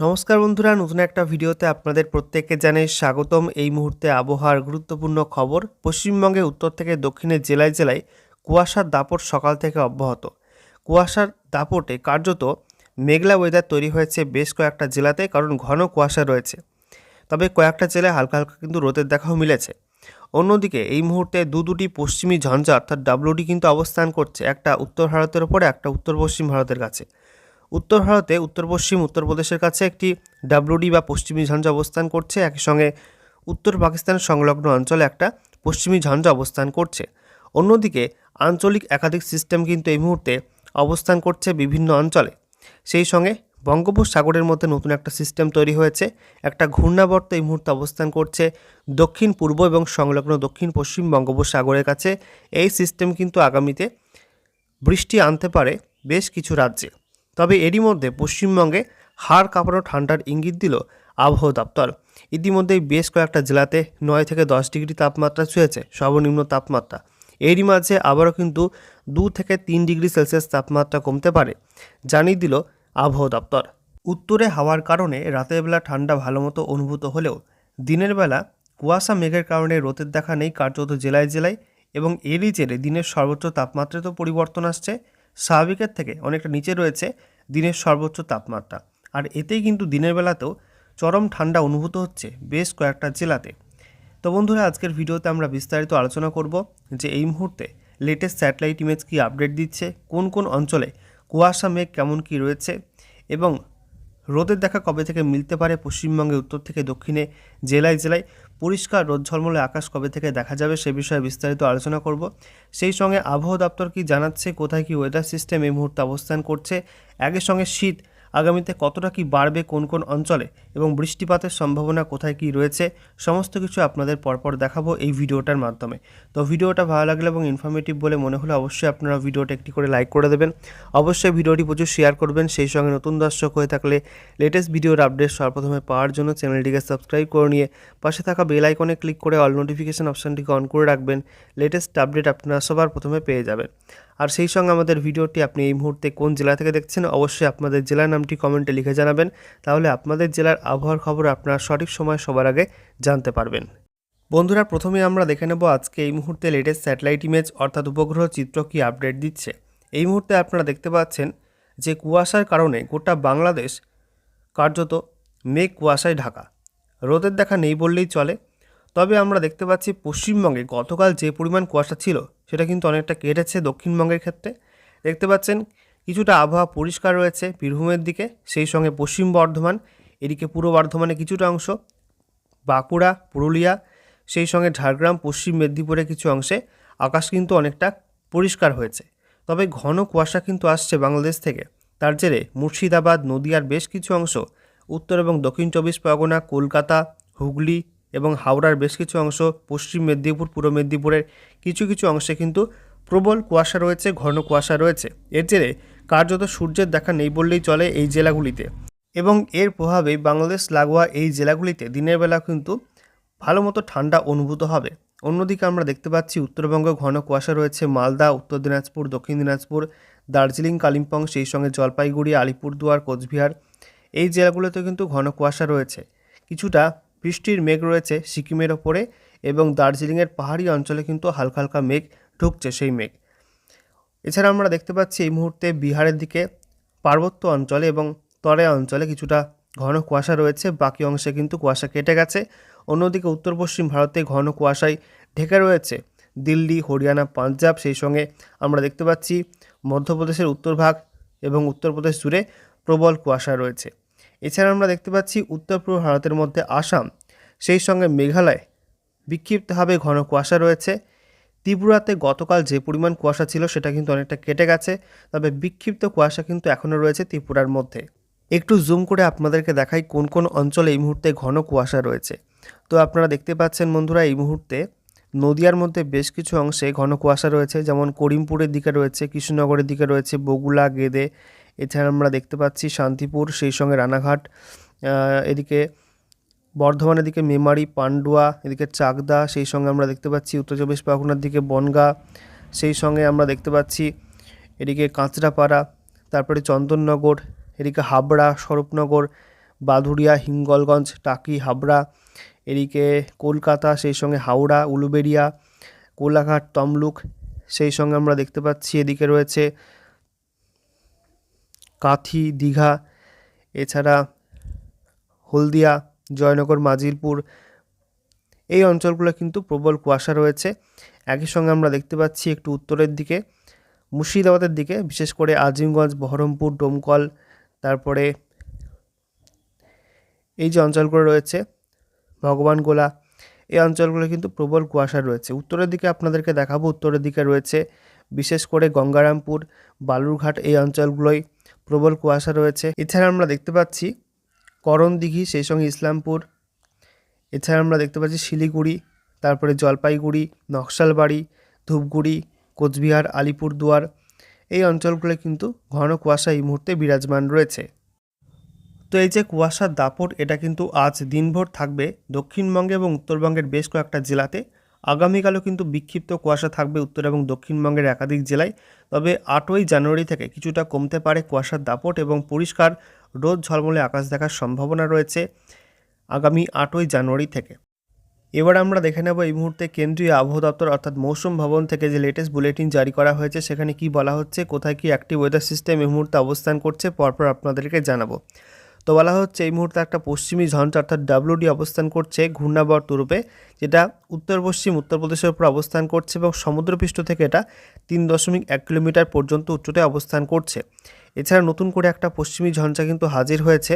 নমস্কার বন্ধুরা, নতুন একটা ভিডিওতে আপনাদের প্রত্যেককে জানাই স্বাগতম। এই মুহূর্তে আবহাওয়ার গুরুত্বপূর্ণ খবর, পশ্চিমবঙ্গে, উত্তর থেকে দক্ষিণের জেলায় জেলায় কুয়াশার দাপট সকাল থেকে অব্যাহত। কুয়াশার দাপটে কার্যত মেঘলা ওয়েদার তৈরি হয়েছে বেশ কয়েকটা জেলাতে, কারণ ঘন কুয়াশা রয়েছে। তবে কয়েকটা জেলায় হালকা হালকা কিন্তু রোদের দেখাও মিলেছে। অন্যদিকে, এই মুহূর্তে দু দুটি পশ্চিমী ঝঞ্ঝা, অর্থাৎ ডাব্লুডি কিন্তু অবস্থান করছে, একটা উত্তর ভারতের ওপরে, একটা উত্তর পশ্চিম ভারতের কাছে। উত্তর ভারতে, উত্তর পশ্চিম উত্তরপ্রদেশের কাছে একটি ডাব্লুডি বা পশ্চিমী ঝঞ্ঝা অবস্থান করছে। একই সঙ্গে উত্তর পাকিস্তান সংলগ্ন অঞ্চলে একটা পশ্চিমী ঝঞ্ঝা অবস্থান করছে। অন্যদিকে আঞ্চলিক একাধিক সিস্টেম কিন্তু এই মুহূর্তে অবস্থান করছে বিভিন্ন অঞ্চলে। সেই সঙ্গে বঙ্গোপসাগরের মধ্যে নতুন একটা সিস্টেম তৈরি হয়েছে। একটা ঘূর্ণাবর্ত এই মুহূর্তে অবস্থান করছে দক্ষিণ, পূর্ব এবং সংলগ্ন দক্ষিণ, পশ্চিম বঙ্গোপসাগরের কাছে। এই সিস্টেম কিন্তু আগামীতে বৃষ্টি আনতে পারে বেশ কিছু রাজ্যে। তবে এরই মধ্যে পশ্চিমবঙ্গে হাড় কাঁপানো ঠান্ডার ইঙ্গিত দিল আবহাওয়া দপ্তর। ইতিমধ্যেই বেশ কয়েকটা জেলাতে নয় থেকে দশ ডিগ্রি তাপমাত্রা ছুঁয়েছে সর্বনিম্ন তাপমাত্রা। এরই মাঝে আবারও কিন্তু দু থেকে তিন ডিগ্রি সেলসিয়াস তাপমাত্রা কমতে পারে, জানিয়ে দিল আবহাওয়া দপ্তর। উত্তরে হাওয়ার কারণে রাতের বেলা ঠান্ডা ভালোমতো অনুভূত হলেও দিনের বেলা কুয়াশা মেঘের কারণে রোদের দেখা নেই কার্যত জেলায় জেলায় এবং এরই জেরে দিনের সর্বোচ্চ তাপমাত্রাতেও পরিবর্তন আসছে। স্বাভাবিকের থেকে অনেকটা নিচে রয়েছে দিনের সর্বোচ্চ তাপমাত্রা। আর এতেই কিন্তু দিনের বেলাতেও চরম ঠান্ডা অনুভূত হচ্ছে বেশ কয়েকটা জেলাতে। তো বন্ধুরা, আজকের ভিডিওতে আমরা বিস্তারিত আলোচনা করব যে এই মুহূর্তে লেটেস্ট স্যাটেলাইট ইমেজ কি আপডেট দিচ্ছে, কোন কোন অঞ্চলে কুয়াশা মেঘ কেমন কি রয়েছে এবং রোদের দেখা কবে থেকে মিলতে পারে পশ্চিমবঙ্গের উত্তর থেকে দক্ষিণে জেলায় জেলায় পরিষ্কার রোদ ঝলমলে আকাশ কবে থেকে দেখা যাবে সে বিষয়ে বিস্তারিত আলোচনা করব। সেই সঙ্গে আবহাওয়া দপ্তর কি জানাচ্ছে, কোথায় কি ওয়েদার সিস্টেম এই মুহূর্তে অবস্থান করছে, একের সঙ্গে শীত আগামীতে কতটা কি বাড়বে, কোন কোন অঞ্চলে এবং বৃষ্টিপাতের সম্ভাবনা কোথায় কি রয়েছে, সমস্ত কিছু আপনাদের পরপর দেখাবো এই ভিডিওটার মাধ্যমে। তো ভিডিওটা ভালো লাগলে এবং ইনফরমেটিভ বলে মনে হলে অবশ্যই আপনারা ভিডিওটা একটি করে লাইক করে দেবেন। অবশ্যই ভিডিওটি প্রচুর শেয়ার করবেন, সেই সঙ্গে নতুন দর্শক হয়ে থাকলে লেটেস্ট ভিডিওর আপডেট সর্বপ্রথমে পাওয়ার জন্য চ্যানেলটিকে সাবস্ক্রাইব করে নিয়ে পাশে থাকা বেল আইকনে ক্লিক করে অল নোটিফিকেশন অপশানটিকে অন করে রাখবেন লেটেস্ট আপডেট আপনারা সবার প্রথমে পেয়ে যাবেন। আর সেই সঙ্গে আমাদের ভিডিওটি আপনি এই মুহূর্তে কোন জেলা থেকে দেখছেন, অবশ্যই আপনাদের জেলার নামটি কমেন্টে লিখে জানাবেন। তাহলে আপনাদের জেলার আবহাওয়ার খবর আপনারা সঠিক সময় সবার আগে জানতে পারবেন। বন্ধুরা, প্রথমে আমরা দেখে নেব আজকে এই মুহূর্তে লেটেস্ট স্যাটেলাইট ইমেজ অর্থাৎ উপগ্রহ চিত্র কি আপডেট দিচ্ছে। এই মুহূর্তে আপনারা দেখতে পাচ্ছেন যে কুয়াশার কারণে গোটা বাংলাদেশ কার্যত মেঘ কুয়াশায় ঢাকা। রোদের দেখা নেই বললেই চলে তবে আমরা দেখতে পাচ্ছি পশ্চিমবঙ্গে গতকাল যে পরিমাণ কুয়াশা ছিল, সেটা কিন্তু অনেকটা কেটেছে দক্ষিণবঙ্গের ক্ষেত্রে। দেখতে পাচ্ছেন, কিছুটা আবহাওয়া পরিষ্কার রয়েছে বীরভূমের দিকে, সেই সঙ্গে পশ্চিম বর্ধমান, এদিকে পূর্ব বর্ধমানে কিছুটা অংশ, বাঁকুড়া, পুরুলিয়া, সেই সঙ্গে ঝাড়গ্রাম, পশ্চিম মেদিনীপুরের কিছু অংশে আকাশ কিন্তু অনেকটা পরিষ্কার হয়েছে। তবে ঘন কুয়াশা কিন্তু আসছে বাংলাদেশ থেকে। তার জেরে মুর্শিদাবাদ, নদিয়ার বেশ কিছু অংশ, উত্তর এবং দক্ষিণ চব্বিশ পরগনা, কলকাতা, হুগলি এবং হাওড়ার বেশ কিছু অংশ পশ্চিম মেদিনীপুর, পূর্ব মেদিনীপুরের কিছু কিছু অংশে কিন্তু প্রবল কুয়াশা রয়েছে, ঘন কুয়াশা রয়েছে। এর জেরে কার্যত সূর্যের দেখা নেই বললেই চলে এই জেলাগুলিতে। এবং এর প্রভাবে বাংলাদেশ লাগোয়া এই জেলাগুলিতে দিনের বেলা কিন্তু ভালো মতো ঠান্ডা অনুভূত হবে। অন্যদিকে আমরা দেখতে পাচ্ছি উত্তরবঙ্গ ঘন কুয়াশা রয়েছে, মালদা, উত্তর দিনাজপুর, দক্ষিণ দিনাজপুর, দার্জিলিং, কালিম্পং, সেই সঙ্গে জলপাইগুড়ি, আলিপুরদুয়ার, কোচবিহার, এই জেলাগুলোতে কিন্তু ঘন কুয়াশা রয়েছে। কিছুটা বৃষ্টির মেঘ রয়েছে সিকিমের ওপরে এবং দার্জিলিংয়ের পাহাড়ি অঞ্চলে কিন্তু হালকা হালকা মেঘ ঢুকছে সেই মেঘ। এছাড়া আমরা দেখতে পাচ্ছি এই মুহূর্তে বিহারের দিকে পার্বত্য অঞ্চলে এবং তরে অঞ্চলে কিছুটা ঘন কুয়াশা রয়েছে, বাকি অংশে কিন্তু কুয়াশা কেটে গেছে। অন্যদিকে উত্তর পশ্চিম ভারতে ঘন কুয়াশায় ঢেকে রয়েছে দিল্লি, হরিয়ানা, পাঞ্জাব, সেই সঙ্গে আমরা দেখতে পাচ্ছি মধ্যপ্রদেশের উত্তরভাগ এবং উত্তরপ্রদেশ জুড়ে প্রবল কুয়াশা রয়েছে। এছাড়া আমরা দেখতে পাচ্ছি উত্তর পূর্ব ভারতের মধ্যে আসাম, সেই সঙ্গে মেঘালয়। বিক্ষিপ্তভাবে ঘন কুয়াশা রয়েছে। ত্রিপুরাতে গতকাল যে পরিমাণ কুয়াশা ছিল সেটা কিন্তু অনেকটা কেটে গেছে, তবে বিক্ষিপ্ত কুয়াশা কিন্তু এখনও রয়েছে ত্রিপুরার মধ্যে। একটু জুম করে আপনাদেরকে দেখাই কোন কোন অঞ্চলে এই মুহূর্তে ঘন কুয়াশা রয়েছে। তো আপনারা দেখতে পাচ্ছেন বন্ধুরা, এই মুহূর্তে নদিয়ার মধ্যে বেশ কিছু অংশে ঘন কুয়াশা রয়েছে, যেমন করিমপুরের দিকে রয়েছে, কৃষ্ণনগরের দিকে রয়েছে বগুলা গেদে এছাড়া আমরা দেখতে পাচ্ছি শান্তিপুর, সেই সঙ্গে রানাঘাট এদিকে বর্ধমানের দিকে মেমারি, পান্ডুয়া, এদিকে চাকদা, সেই সঙ্গে আমরা দেখতে পাচ্ছি উত্তর চব্বিশ পরগনার দিকে বনগা, সেই সঙ্গে আমরা দেখতে পাচ্ছি এদিকে কাঁচরাপাড়া, তারপরে চন্দননগর, এদিকে হাবড়া, স্বরূপনগর বাদুড়িয়া হিঙ্গলগঞ্জ, টাকি, হাবড়া, এদিকে কলকাতা, সেই সঙ্গে হাওড়া, উলুবেড়িয়া, কোলাঘাট, তমলুক, সেই সঙ্গে আমরা দেখতে পাচ্ছি এদিকে রয়েছে কাথি, দীঘা, এছাড়া হলদিয়া, জয়নগর, মাজিলপুর, এই অঞ্চলগুলো কিন্তু প্রবল কুয়াশা রয়েছে। একই সঙ্গে আমরা দেখতে পাচ্ছি একটু উত্তরের দিকে, মুর্শিদাবাদের দিকে, বিশেষ করে আজিমগঞ্জ, বহরমপুর, ডোমকল, তারপরে এই যে অঞ্চলগুলো রয়েছে, ভগবানগোলা, এই অঞ্চলগুলো কিন্তু প্রবল কুয়াশা রয়েছে। উত্তরের দিকে আপনাদেরকে দেখাবো, উত্তরের দিকে রয়েছে, বিশেষ করে গঙ্গারামপুর, বালুরঘাট, এই অঞ্চলগুলোই। প্রবল কুয়াশা রয়েছে। এছাড়া আমরা দেখতে পাচ্ছি করণদিঘি, সেই সঙ্গে ইসলামপুর। এছাড়া আমরা দেখতে পাচ্ছি শিলিগুড়ি, তারপরে জলপাইগুড়ি, নকশালবাড়ি, ধূপগুড়ি, কোচবিহার, আলিপুরদুয়ার। এই অঞ্চলগুলো কিন্তু ঘন কুয়াশা এই মুহূর্তে বিরাজমান রয়েছে। তো এই যে কুয়াশার দাপট, এটা কিন্তু আজ দিনভর থাকবে দক্ষিণবঙ্গে এবং উত্তরবঙ্গের বেশ কয়েকটা জেলাতে। আগামীকালও কিন্তু বিক্ষিপ্ত কুয়াশা থাকবে উত্তর এবং দক্ষিণবঙ্গের একাধিক জেলায়। তবে আটই জানুয়ারি থেকে কিছুটা কমতে পারে কুয়াশার দাপট এবং পরিষ্কার রোদ ঝলমলে আকাশ দেখার সম্ভাবনা রয়েছে আগামী আটই জানুয়ারি থেকে। এবার আমরা দেখে নেব এই মুহূর্তে কেন্দ্রীয় আবহাওয়া দপ্তর অর্থাৎ মৌসুম ভবন থেকে যে লেটেস্ট বুলেটিন জারি করা হয়েছে, সেখানে কি বলা হচ্ছে, কোথায় কি অ্যাক্টিভ ওয়েদার সিস্টেম এই মুহূর্তে অবস্থান করছে, পরপর আপনাদেরকে জানাব। তো বলা হচ্ছে এই মুহূর্তে একটা পশ্চিমী ঝঞ্ঝ অর্থাৎ ডাব্লিউডি অবস্থান করছে ঘূর্ণাবর্ত রূপে, যেটা উত্তর পশ্চিম উত্তরপ্রদেশের উপর অবস্থান করছে এবং সমুদ্রপৃষ্ঠ থেকে এটা তিন দশমিক এক কিলোমিটার পর্যন্ত উচ্চতায় অবস্থান করছে। এছাড়া নতুন করে একটা পশ্চিমী ঝঞ্ঝা কিন্তু হাজির হয়েছে।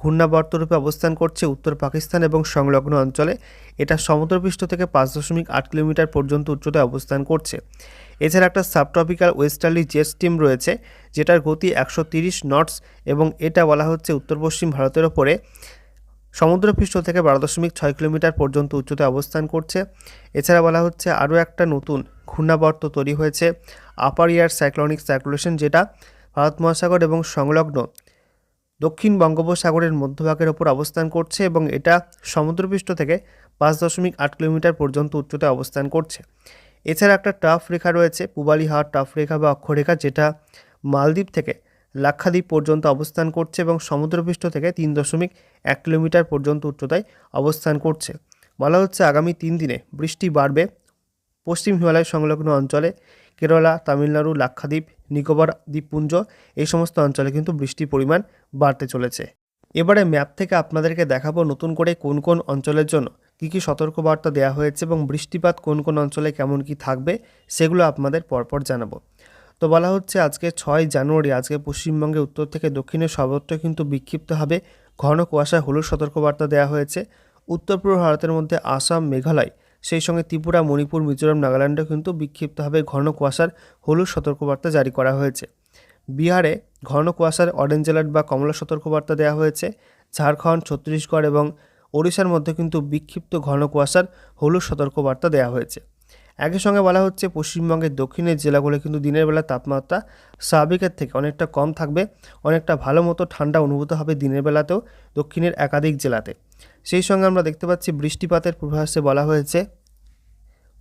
ঘূর্ণাবর্ত রূপে অবস্থান করছে উত্তর পাকিস্তান এবং সংলগ্ন অঞ্চলে। এটা সমুদ্রপৃষ্ঠ থেকে পাঁচ দশমিক আট কিলোমিটার পর্যন্ত উচ্চতায় অবস্থান করছে। এছাড়া একটা সাবট্রপিক্যাল ওয়েস্টার্লি জেট স্টিম রয়েছে, যেটার গতি একশো তিরিশ নটস এবং এটা বলা হচ্ছে উত্তর পশ্চিম ভারতের ওপরে। সমুদ্রপৃষ্ঠ থেকে বারো দশমিক ছয় কিলোমিটার পর্যন্ত উচ্চতায় অবস্থান করছে। এছাড়া বলা হচ্ছে আরও একটা নতুন ঘূর্ণাবর্ত তৈরি হয়েছে, আপার ইয়ার সাইক্লনিক সার্কুলেশন, যেটা ভারত মহাসাগর এবং সংলগ্ন দক্ষিণ বঙ্গোপসাগরের মধ্যভাগের ওপর অবস্থান করছে এবং এটা সমুদ্রপৃষ্ঠ থেকে পাঁচ দশমিক আট কিলোমিটার পর্যন্ত উচ্চতায় অবস্থান করছে। এছাড়া একটা টাফ রেখা রয়েছে, পুবালি হাওয়ার টাফ রেখা বা অক্ষরেখা, যেটা মালদ্বীপ থেকে লাক্ষাদ্বীপ পর্যন্ত অবস্থান করছে এবং সমুদ্রপৃষ্ঠ থেকে তিন দশমিক এক কিলোমিটার পর্যন্ত উচ্চতায় অবস্থান করছে। বলা হচ্ছে আগামী তিন দিনে বৃষ্টি বাড়বে পশ্চিম হিমালয় সংলগ্ন অঞ্চলে। কেরালা, তামিলনাড়ু, লাক্ষাদ্বীপ, নিকোবর, দ্বীপপুঞ্জ এই সমস্ত অঞ্চলে কিন্তু বৃষ্টির পরিমাণ বাড়তে চলেছে। এবারে ম্যাপ থেকে আপনাদেরকে দেখাবো নতুন করে কোন কোন অঞ্চলের জন্য কী কী সতর্কবার্তা দেওয়া হয়েছে এবং বৃষ্টিপাত কোন কোন অঞ্চলে কেমন কি থাকবে সেগুলো আপনাদের পরপর জানাব। তো বলা হচ্ছে আজকে ছয় জানুয়ারি, আজকে পশ্চিমবঙ্গে উত্তর থেকে দক্ষিণে সর্বত্র কিন্তু বিক্ষিপ্ত হবে ঘন কুয়াশায় হলুদ সতর্কবার্তা দেওয়া হয়েছে। উত্তর পূর্ব ভারতের মধ্যে আসাম, মেঘালয় সেই সঙ্গে ত্রিপুরা, মণিপুর, মিজোরাম, নাগাল্যান্ডেও কিন্তু বিক্ষিপ্তভাবে ঘন কুয়াশার হলুদ সতর্কবার্তা জারি করা হয়েছে। বিহারে ঘন কুয়াশার অরেঞ্জ অ্যালার্ট বা কমলা সতর্কবার্তা দেওয়া হয়েছে। ঝাড়খণ্ড, ছত্তিশগড় এবং ওড়িশার মধ্যে কিন্তু বিক্ষিপ্ত ঘন কুয়াশার হলুদ সতর্কবার্তা দেওয়া হয়েছে। একই সঙ্গে বলা হচ্ছে, পশ্চিমবঙ্গের দক্ষিণের জেলাগুলো কিন্তু দিনের বেলা তাপমাত্রা স্বাভাবিকের থেকে অনেকটা কম থাকবে। অনেকটা ভালো মতো ঠান্ডা অনুভূত হবে দিনের বেলাতেও দক্ষিণের একাধিক জেলাতে। সেই সঙ্গে আমরা দেখতে পাচ্ছি বৃষ্টিপাতের পূর্বাভাসে বলা হয়েছে,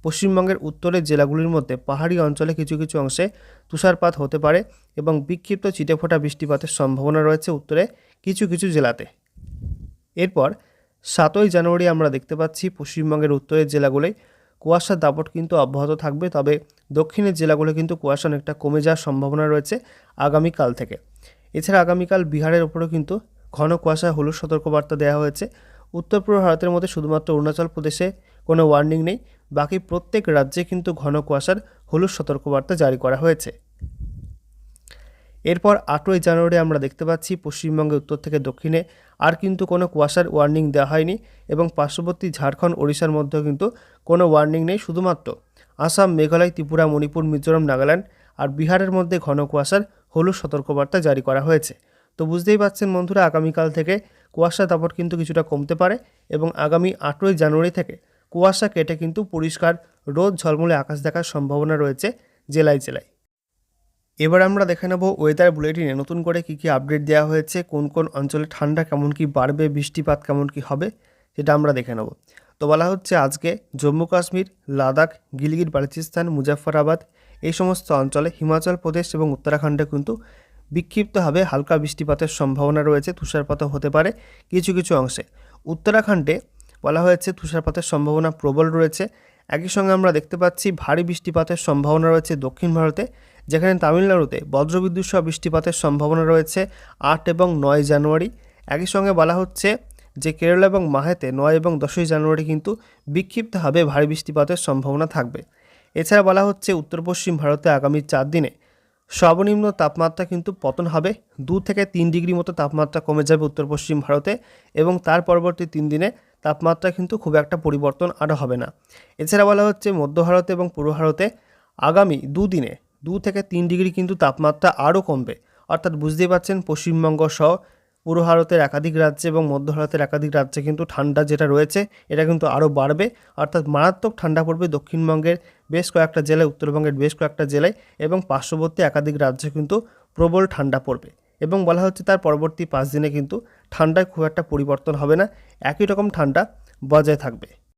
পশ্চিমবঙ্গের উত্তরের জেলাগুলির মধ্যে পাহাড়ি অঞ্চলে কিছু কিছু অংশে তুষারপাত হতে পারে এবং বিক্ষিপ্ত চিটেফোঁটা বৃষ্টিপাতের সম্ভাবনা রয়েছে উত্তরে কিছু কিছু জেলাতে। এরপর সাতই জানুয়ারি আমরা দেখতে পাচ্ছি পশ্চিমবঙ্গের উত্তরের জেলাগুলোয় কুয়াশার দাপট কিন্তু অব্যাহত থাকবে, তবে দক্ষিণের জেলাগুলো কিন্তু কুয়াশা অনেকটা কমে যাওয়ার সম্ভাবনা রয়েছে আগামীকাল থেকে। এছাড়া আগামীকাল বিহারের ওপরেও কিন্তু ঘন কুয়াশা, হলুদ সতর্কবার্তা দেওয়া হয়েছে। উত্তর পূর্ব ভারতের মধ্যে শুধুমাত্র অরুণাচল প্রদেশে কোনো ওয়ার্নিং নেই, বাকি প্রত্যেক রাজ্যে কিন্তু ঘন কুয়াশার হলুদ সতর্কবার্তা জারি করা হয়েছে। এরপর আটই জানুয়ারি আমরা দেখতে পাচ্ছি পশ্চিমবঙ্গে উত্তর থেকে দক্ষিণে আর কিন্তু কোনো কুয়াশার ওয়ার্নিং দেওয়া হয়নি এবং পার্শ্ববর্তী ঝাড়খণ্ড, ওড়িশার মধ্যেও কিন্তু কোনো ওয়ার্নিং নেই, শুধুমাত্র আসাম, মেঘালয়, ত্রিপুরা, মণিপুর, মিজোরাম, নাগাল্যান্ড আর বিহারের মধ্যে ঘন কুয়াশার হলুদ সতর্কবার্তা জারি করা হয়েছে। তো বুঝতেই পারছেন বন্ধুরা, আগামীকাল থেকে কুয়াশা দাপট কিন্তু কিছুটা কমতে পারে এবং আগামী আটই জানুয়ারি থেকে কুয়াশা কেটে কিন্তু পরিষ্কার রোদ ঝলমলে আকাশ দেখার সম্ভাবনা রয়েছে জেলায় জেলায়। এবার আমরা দেখে নেব ওয়েদার বুলেটিনে নতুন করে কী কী আপডেট দেওয়া হয়েছে, কোন কোন অঞ্চলে ঠান্ডা কেমন কি বাড়বে, বৃষ্টিপাত কেমন কি হবে সেটা আমরা দেখে নেব। তো বলা হচ্ছে আজকে জম্মু কাশ্মীর, লাদাখ, গিলগিট, বালুচিস্তান, মুজাফফরাবাদ এই সমস্ত অঞ্চলে হিমাচল প্রদেশ এবং উত্তরাখণ্ডে কিন্তু বিক্ষিপ্তভাবে হালকা বৃষ্টিপাতের সম্ভাবনা রয়েছে, তুষারপাতও হতে পারে কিছু কিছু অংশে। উত্তরাখণ্ডে বলা হয়েছে তুষারপাতের সম্ভাবনা প্রবল রয়েছে। একই সঙ্গে আমরা দেখতে পাচ্ছি ভারী বৃষ্টিপাতের সম্ভাবনা রয়েছে দক্ষিণ ভারতে, যেখানে তামিলনাড়ুতে বজ্রবিদ্যুৎ সহ বৃষ্টিপাতের সম্ভাবনা রয়েছে আট এবং নয় জানুয়ারি। একই সঙ্গে বলা হচ্ছে যে কেরল এবং মাহেতে নয় এবং দশই জানুয়ারি কিন্তু বিক্ষিপ্তভাবে ভারী বৃষ্টিপাতের সম্ভাবনা থাকবে। এছাড়া বলা হচ্ছে উত্তর পশ্চিম ভারতে আগামী চার দিনে সর্বনিম্ন তাপমাত্রা কিন্তু পতন হবে। দু থেকে তিন ডিগ্রি মতো তাপমাত্রা কমে যাবে উত্তর পশ্চিম ভারতে এবং তার পরবর্তী তিন দিনে তাপমাত্রা কিন্তু খুব একটা পরিবর্তন আরও হবে না। এছাড়া বলা হচ্ছে মধ্য ভারতে এবং পূর্ব ভারতে আগামী দুদিনে দু থেকে তিন ডিগ্রি কিন্তু তাপমাত্রা আরও কমবে। অর্থাৎ বুঝতেই পারছেন পশ্চিমবঙ্গ সহ পূর্ব ভারতের একাধিক রাজ্যে এবং মধ্য ভারতের একাধিক রাজ্যে কিন্তু ঠান্ডা যেটা রয়েছে, এটা কিন্তু আরও বাড়বে। অর্থাৎ মারাত্মক ঠান্ডা পড়বে দক্ষিণবঙ্গের বেশ কয়েকটা জেলায়, উত্তরবঙ্গের বেশ কয়েকটা জেলায় এবং পার্শ্ববর্তী একাধিক রাজ্যে কিন্তু প্রবল ঠান্ডা পড়বে এবং বলা হচ্ছে তার পরবর্তী পাঁচ দিনে কিন্তু ঠান্ডায় খুব একটা পরিবর্তন হবে না। একই রকম ঠান্ডা বজায় থাকবে।